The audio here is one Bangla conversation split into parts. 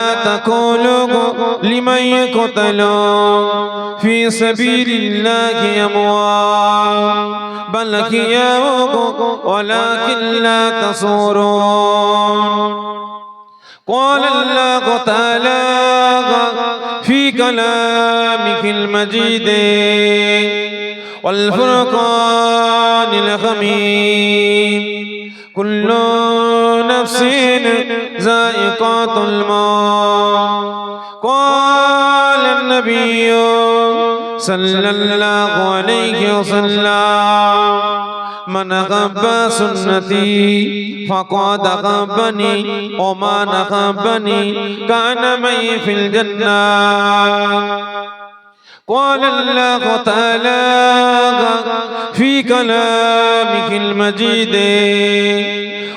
تقولوا لمن يقتل في سبيل الله أموات بل أحياء ولكن لا تشعرون قال الله تعالى في كلامه المجيد والفرقان الحميد ذائقة الموت قال النبي صلى الله عليه وسلم من أحب سنتي فقد أحبني ومن أحبني كان معي في الجنة. قال الله تعالى في كلامه المجيد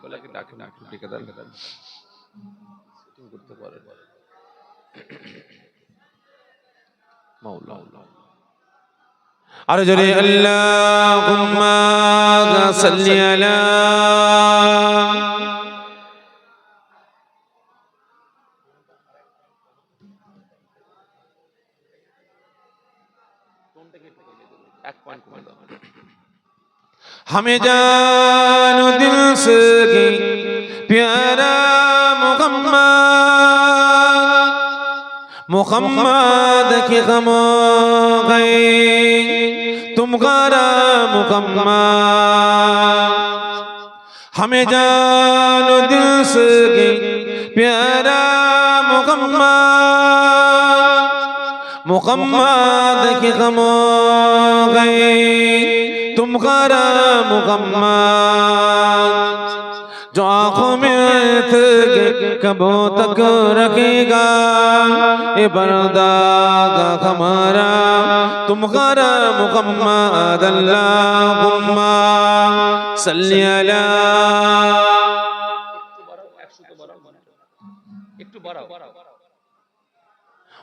মাইকলাকে ডাকে না ঠিকাদার করতে পারে। মাওলা আরও জোরে আল্লাহুম্মা সাল্লি আলা ہمیں جان و دل سے کی پیارا محمد محمد کی غم گئی تم غارا مکمل ہمیں جان و دل سے کی پیارا مکمل محمد کی غم گئی تم غرا مغمد جو آنکھوں میں تھے کبو تک رکھے گا اے بردادا ہمارا تم غرا محمد اللہم صلی علی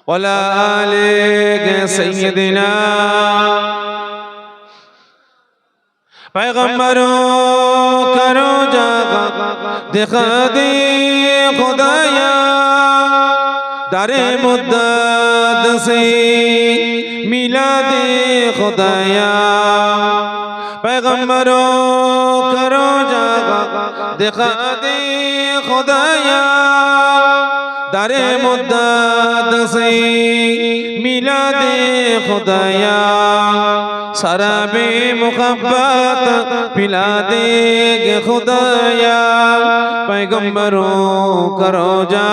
ولا آلِكَ سَيِّدِنَا پیغمبرو کرو جاگا دکھا دی خدایا دار مدد سے ملا دے خدایا پیغمبرو کرو جاگا دکھا دی خدایا دار مدد سے ملا دے خدایا سراب بلا پلا خدا خدایا پیغمبروں کرو جا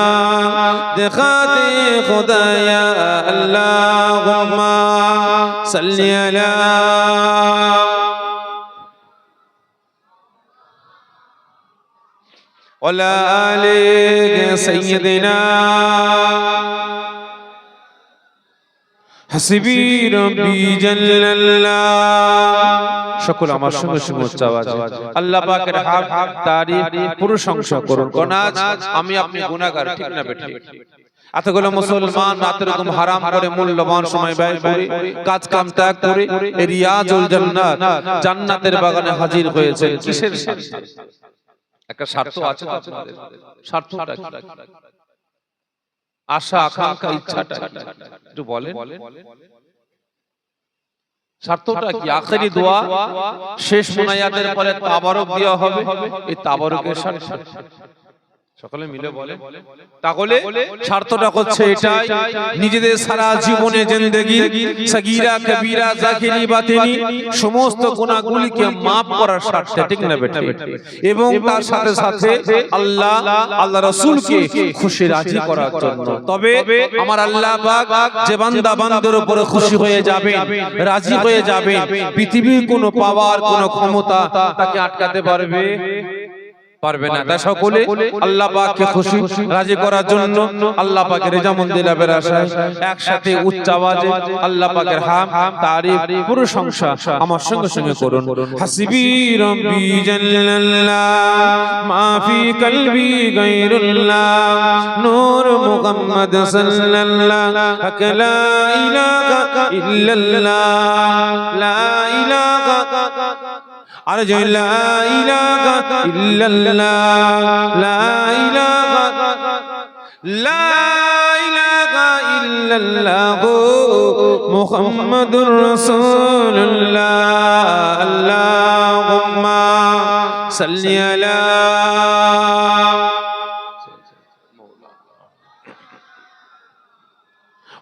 دکھا دے خدایا اللہ صلی اللہ ولا آل سيدنا হাসিবি রব্বি জাল্লাল্লাহ। সকল আমার সঙ্গে সঙ্গে উচ্চ আল্লাহ পাকের হাম তারিফ, প্রশংসা করুন। কোন আজ আমি আপনি গুনাহগার, ঠিক না বেঠিক? এতগুলো মুসলমান রাত এরকম হারাম করে মূল্যবান সময় ব্যয় করে কাজ কাম ত্যাগ করে রিয়াজুল জান্নাত জান্নাতের বাগানে হাজির হয়েছে। কিসের একটা স্বার্থ আছে স্বার্থটা? আশা আকাঙ্ক্ষা ইচ্ছাটা? একটু বলেন। স্বার্থটা কি? আখেরি দোয়া? শেষ মোনায়াতের পরে তাবারক দেওয়া হবে। এই তাবারকের স্বার্থ। সকলে মিলে বলে তাহলে স্বার্থটা হচ্ছে এটাই। নিজেদের সারা জীবনে জিন্দেগি সগীরা কবিরা জাকিরি বাতিনি সমস্ত গুনাহগুলিকে maaf করার স্বার্থে ঠিক না বেটা এবং তার সাথে সাথে আল্লাহ আল্লাহ রাসূলকে খুশি রাজি করার জন্য। তবে আমার আল্লাহ পাক যে বান্দা বান্দার উপরে খুশি হয়ে যাবে রাজি হয়ে যাবে পৃথিবীর কোনো পাওয়ার কোনো ক্ষমতা তাকে আটকাতে পারবে। পারবে না। তাই সকলে আল্লাহ পাককে খুশি রাজি করার জন্য আল্লাহ পাকের রেজামন্দি লাভের আশায় একসাথে উচ্চ আওয়াজে আল্লাহ পাকের হাম তারিফ পুরো সংসার আমার সঙ্গে সঙ্গে করুন। হাসিবি রব্বি জাল্লাল্লাহ মা ফি কলবি গায়রুল্লাহ। নূর মুহাম্মদ সাল্লাল্লাহ। হক লা ইলাহা ইল্লাল্লাহ। লা ইলাহা আর যে লা ইলাহা ইল্লাল্লাহ লা ইলাহা লা ইলাহা ইল্লাল্লাহ মুহাম্মাদুর রাসূলুল্লাহ আল্লাহুম্মা সাল্লি আলা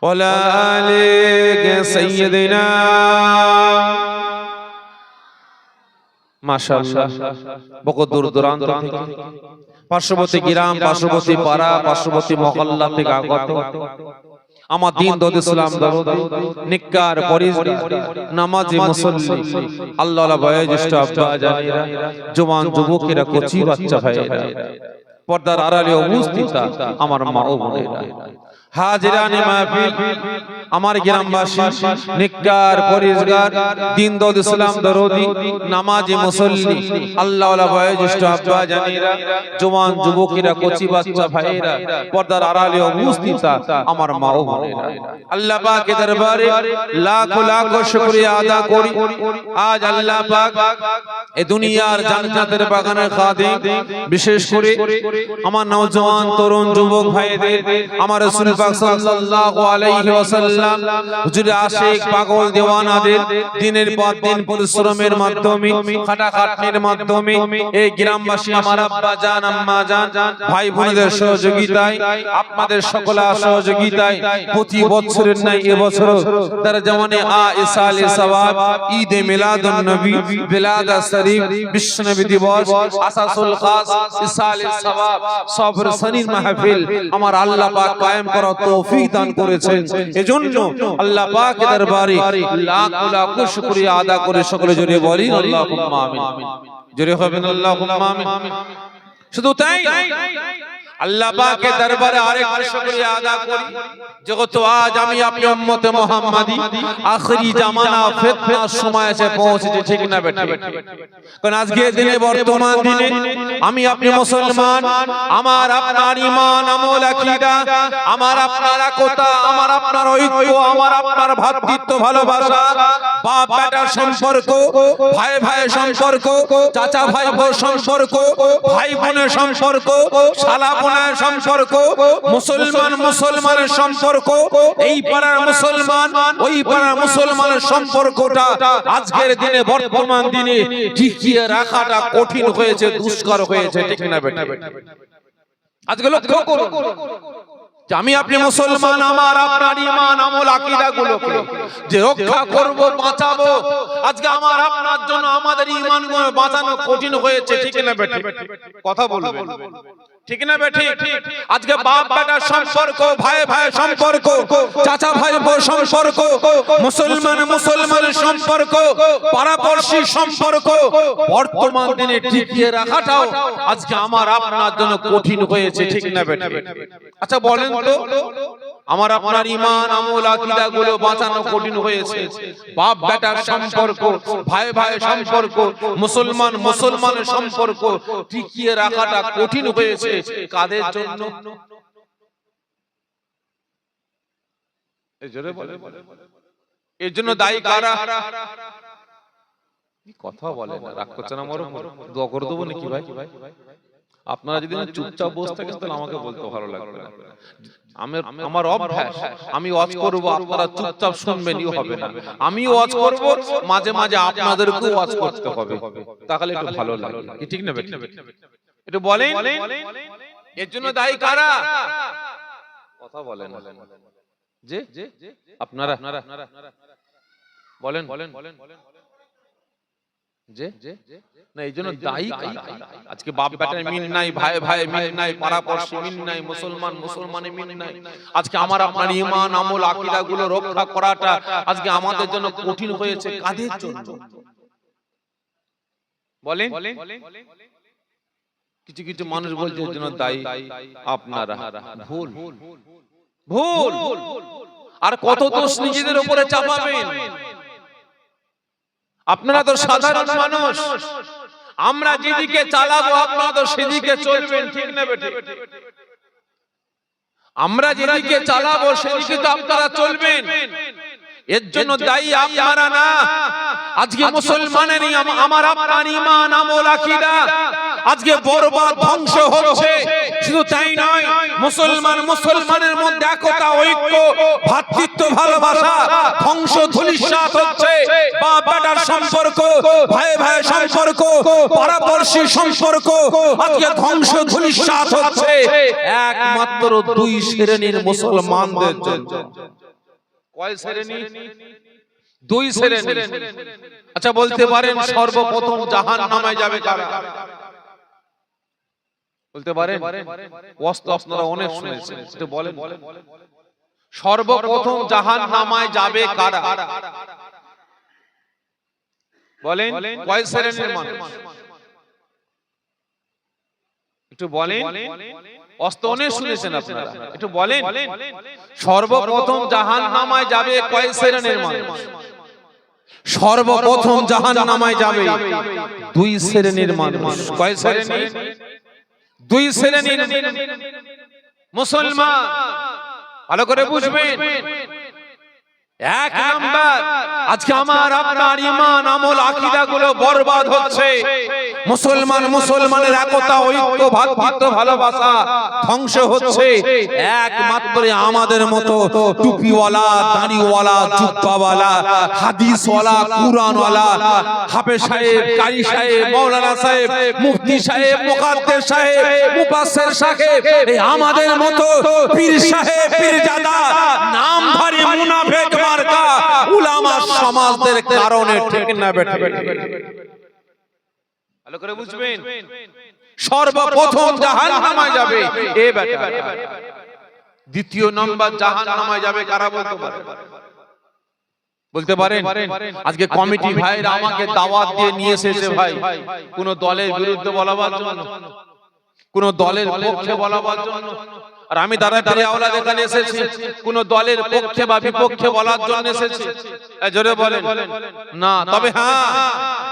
وعلى آل سيدنا মাশাআল্লাহ। বহু দূর দূরান্ত থেকে। পার্শ্ববর্তী গ্রাম পার্শ্ববর্তী পাড়া পার্শ্ববর্তী মহল্লা থেকে আগত। আমার দিন দদ ইসলাম দরদি নিকার পরিজগার নামাজি মুসল্লি। আল্লাহ আল্লাহ বয়োজ্যেষ্ঠ আব্বা জানেরা জওয়ান যুবকেরা কচি বাচ্চা ভাইয়েরা। পর্দার আড়ালে উপস্থিত আমার মা ও বোনেরা। হাজিরানে মাহফিল আমার গ্রামবাসী নিকার পরিজগার দিন দদ ইসলাম দরদি নামাজি মুসল্লি আল্লাহ বয়োজ্যেষ্ঠ আব্বা জানেরা জওয়ান যুবকেরা কচি বাচ্চা ভাইয়েরা পর্দার আড়ালে উপস্থিত আমার মা ও বোনেরা। আল্লাহ পাকের দরবারে লাখ লাখ শুকরিয়া আদা করি। আজ আল্লাহ পাক এ দুনিয়ার জান্নাতের বাগানের খাদিম। বিশেষ করে আমার নওজওয়ান তরুণ যুবক ভাইদের আমার রাসূল পাক সাল্লাল্লাহু আলাইহি ওয়াসাল্লাম, হুজুর আশিক পাগল দিনের পর দিন পরিশ্রমের মাধ্যমে, খাটাখাটনির মাধ্যমে, এই গ্রামবাসী আমার আব্বা জান, আম্মা জান ভাই বোনদের সহযোগিতায়, আপনাদের সহযোগিতায় প্রতি বছরের নাই তার জমানে আ ইসাল সওয়াব মিলাদুন নবী, বিলাদা শরীফ বিশ্ব নবী দিবস, আসাসুল খাস ইসাল সওয়াব সনির মাহফিল আমার আল্লাহ পাক কায়েম করার তৌফিক দান করেছেন। এজন্য আল্লাহ পাকের দরবারে লাখ লাখ শুকরিয়া আদা করে সকলে জোরে বলি আল্লাহুম্মা আমিন। জোরে হবেন আল্লাহুম্মা আমিন। শুধু তাই আল্লাহ পাকের দরবারে আরেকবার শুকরিয়া আদা করি। যেহেতু আজ আমি আপনি উম্মতে মুহাম্মাদি। আখরি জামানা ফিতনার সময় এসে পৌঁছেছে ঠিক না বেঠিক। কারণ আজকে দিনে বর্তমান দিনে আমি আপনি মুসলমান আমার আপনার ঈমান আমল আকীদা আমার আপনার একতা আমার আপনার ঐক্য আমার আপনার ভ্রাতৃত্ব ভালোবাসা বাপ বেটার সম্পর্ক ভাই ভাইয়ের সম্পর্ক চাচা ভাই বোন সম্পর্ক ভাই বোনের সম্পর্ক শালা সম্পর্ক, মুসলমান মুসলমানের সম্পর্ক, এই পাড়ার মুসলমান, ওই পাড়ার মুসলমানের সম্পর্কটা আজকের দিনে, বর্তমান দিনে টিকিয়ে রাখাটা কঠিন হয়েছে, দুষ্কর হয়েছে, ঠিক না আজকে লক্ষ্য করুন আমি আপনি মুসলমান, আমার আপনার ইমান, আমল আকীদা যে রক্ষা করব, বাঁচাবো। আজকে আমার আপনার জন্য, আমাদের ইমান বাঁচানো কঠিন হয়েছে, ঠিক না কথা বলবেন। ঠিক না বেটি আজকে বাপ বেটার সম্পর্ক ভাই ভাই সম্পর্ক চাচা ভাই বোন সম্পর্ক মুসলমান মুসলমানের সম্পর্ক পাড়াপড়শি সম্পর্ক বর্তমান দিনে টিকিয়ে রাখাটাও আজকে আমার আপনার জন্য কঠিন হয়েছে ঠিক না বেটি আচ্ছা বলেন তো। আমার আপনার ইমান আমল আকীদা গুলো বাঁচানো কঠিন হয়েছে। বাপ বেটার সম্পর্ক ভাই ভাই সম্পর্ক মুসলমান মুসলমানের সম্পর্ক টিকিয়ে রাখাটা কঠিন হয়েছে। কাদের জন্য? এর জন্য দায়ী কারা? কথা বলে না? রাগ করছে না মরম দোয়া করে দেবো নাকি ভাই? আপনারা যদি চুপচাপ বসে থাকেন তাহলে আমাকে বলতে ভালো লাগবে না। আমার আমার অভ্যাস আমি ওয়াজ করব আপনারা চুপচাপ শুনবেনই হবে না। আমি ওয়াজ করব মাঝে মাঝে আপনাদেরকেও ওয়াজ করতে হবে। তাহলে একটু ভালো লাগবে কি ঠিক না একটু বলেন। এর জন্য দায়ী কারা? কথা বলেন যে আপনারা? বলেন বলেন। বলেন। যে? না এই জন্য দায়ী আজকে বাপ বেটার মিল নাই ভাই ভাই মিল নাই মিল নাই মুসলমান মুসলমানে মিল নাই। আজকে আমার আপনার ইমান আমল আকীদা গুলো রক্ষা করাটা আজকে আমাদের জন্য কঠিন হয়েছে কাদের জন্য। বলেন? কিছু কিছু মানুষ বলছে জন্য দায়ী আপনারা। ভুল। ভুল। আর কত দোষ নিজেদের উপরে চাপাবেন? আপনারা তো সাধারণ মানুষ। আমরা যেদিকে চালাবো আপনারা তো সেদিকে চলবেন ঠিক না বেটে আমরা যেদিকে চালাবো সেদিকে তো আপনারা চলবেন। এর জন্য দায়ী আপনারা না। আজকে মুসলমানেরই আম- আমার আপনার ইমান আমল আকীদা। আজকে বরবাদ ধ্বংস হচ্ছে। শুধু তাই নয় মুসলমান মুসলমানের মধ্যে একতা ঐক্য ভ্রাতৃত্ব ভালোবাসা ধ্বংস ধূলিসাৎ হচ্ছে বাপ বেটার সম্পর্ক ভাই ভাই সম্পর্ক পারাপড়শী সম্পর্ক আজকে ধ্বংস ধূলিসাৎ হচ্ছে একমাত্র দুই শ্রেণির মুসলমানদের জন্য। কয় শ্রেণি? দুই শ্রেণি। আচ্ছা বলতে পারেন সর্বপ্রথম জাহান নামায় যাবে কারা? বলতে পারেন? ওয়াস্ত আপনারা অনেক শুনেছেন। একটু বলেন। সর্বপ্রথম জাহান নামায় যাবে কারা? বলেন। কয় শ্রেণির মানুষ একটু বলেন। অস্ত অনেক শুনেছেন আপনারা। একটু বলেন। সর্বপ্রথম জাহান নামায় যাবে কয় শ্রেণির মানুষ সর্বপ্রথম জাহান নামায় যাবে দুই শ্রেণির মানুষ। কয় শ্রেণি? দুই শ্রেণির মুসলমান। ভালো করে বুঝবেন। এক নাম্বার, আজকে আমার, আপনার ইমান, আমল আকিদা গুলো বরবাদ হচ্ছে। মুসলমান, মুসলমানের একতা, ঐক্য, ভাতৃত্ব, ভালোবাসা ধ্বংস হচ্ছে। একমাত্র আমাদের মতো টুপিওয়ালা, দাড়িওয়ালা, জুব্বাওয়ালা, হাদিসওয়ালা, কুরআনওয়ালা, হাফেজ সাহেব, কারি সাহেব, মাওলানা সাহেব, মুফতি সাহেব, মুকাদ্দেস সাহেব, মুফাসসির সাহেব, এই আমাদের মতো পীর সাহেব, পীরজাদা, নামধারী মুনাফিক মার্কা, উলামা সমাজদের কারণে ঠিক না বেঠে ভালো করে বুঝবেন? সর্বপ্রথম জাহান্নামায় যাবে। এ ব্যাপার। দ্বিতীয় নম্বর জাহান্নামায় যাবে কারা বলতে পারে? বলতে পারেন? আজকে কমিটি ভাইরা আমাকে দাওয়াত দিয়ে নিয়ে এসেছে ভাই। কোন দলের বিরুদ্ধে বলাবার জন্য। কোন দলের পক্ষে বলাবার জন্য। আর আমি দাদা দাঁড়িয়ে আওলাদ এখানে এসেছি। কোন দলের পক্ষে বা বিপক্ষে বলার জন্য এসেছি। জোরে বলেন। না তবে হ্যাঁ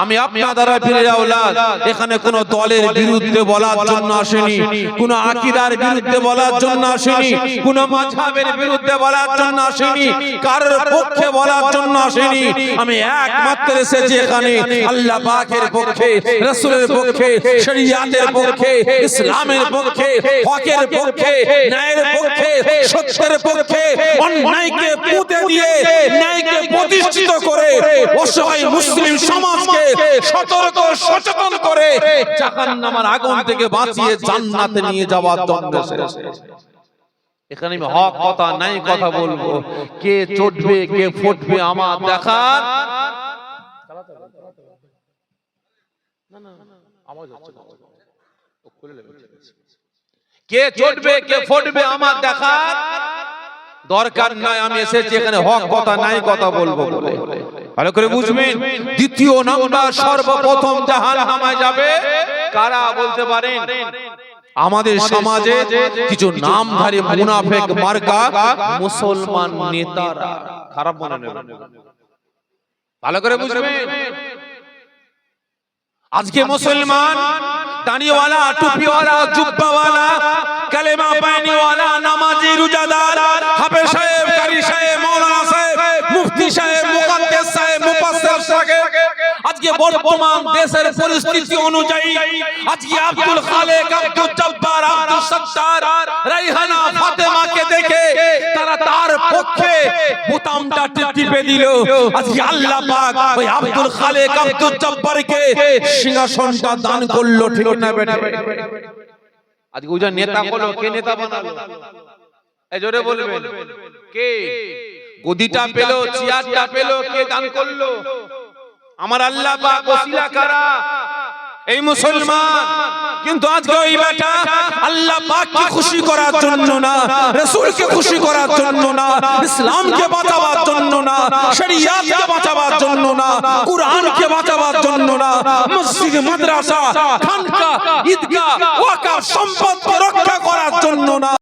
আমি আপনার দ্বারা ফিরে আওলাদ। এখানে কোন দলের বিরুদ্ধে বলার জন্য আসেনি। কোন আকীদার বিরুদ্ধে বলার জন্য আসেনি। কোন মাযহাবের বিরুদ্ধে বলার জন্য আসেনি। কারোর পক্ষে বলার জন্য আসেনি। আমি একমাত্র এসেছি এখানে। আল্লাহ পাকের পক্ষে রাসূলের পক্ষে শরীয়তের পক্ষে ইসলামের পক্ষে হকের পক্ষে ন্যায়ের পক্ষে সত্যের পক্ষে অন্যায়কে পুঁতে দিয়ে ন্যায়কে প্রতিষ্ঠিত করে অসহায় মুসলিম সমাজকে সতর্ক সচেতন করে জাহান্নামের আগুন থেকে বাঁচিয়ে জান্নাতে নিয়ে যাওয়ার এসেছে এখানে আমি হক কথা নাই কথা বলব কে চটবে কে ফুটবে আমার দেখার কে চটবে কে ফুটবে আমার দেখার দরকার নাই। আমি এসেছি এখানে হক কথা নাই কথা বলব বলে। ভালো করে বুঝবেন? দ্বিতীয় নাম্বার সর্বপ্রথম জাহান নামায় যাবে। কারা বলতে পারেন? আমাদের সমাজে কিছু নামধারী মুনাফেক মার্কা মুসলমান নেতারা। খারাপ মনে নেবেন। ভালো করে বুঝবেন? আজকে মুসলমান দাড়িওয়ালা টুপিওয়ালা জুব্বাওয়ালা কালেমা পায়নিওয়ালা, নামাজি রোজাদার, হাফেজ সাহেব, কারি সাহেব মাওলানা সাহেব, মুফতি সাহেব, মুকাদ্দেস সাহেব, মুফাসসির সাহেব। আজকে বর্তমান দেশের পরিস্থিতি অনুযায়ী আজকে আব্দুল খালেক, আব্দুল জব্বার, আব্দুল সত্তার, রাইহানা, ফাতেমাকে দেখে তারা তার পক্ষে বোতামটা টিপে দিল। আজকে আল্লাহ পাক ওই আব্দুল খালেক, আব্দুল জব্বারকে সিংহাসনটা দান করল, ঠিক না বেটা? আজকে ওই যে নেতা বলো কে নেতা বানালো এই জোরে বলবেন। কে? গদিটা পেল চেয়ারটা পেল কে দান করল? আমার আল্লাহ পাক ওসিলা কারা? এই মুসলমান কিন্তু আজকে ওই বেটা আল্লাহ পাককে খুশি করার জন্য না রাসূলকে খুশি করার জন্য না ইসলামকে বাঁচাবার জন্য না শরীয়তকে বাঁচাবার জন্য না কুরআনকে বাঁচাবার জন্য না মসজিদ মাদ্রাসা খানকা ঈদগাহ ওয়াকফ সম্পদকে রক্ষা করার জন্য না।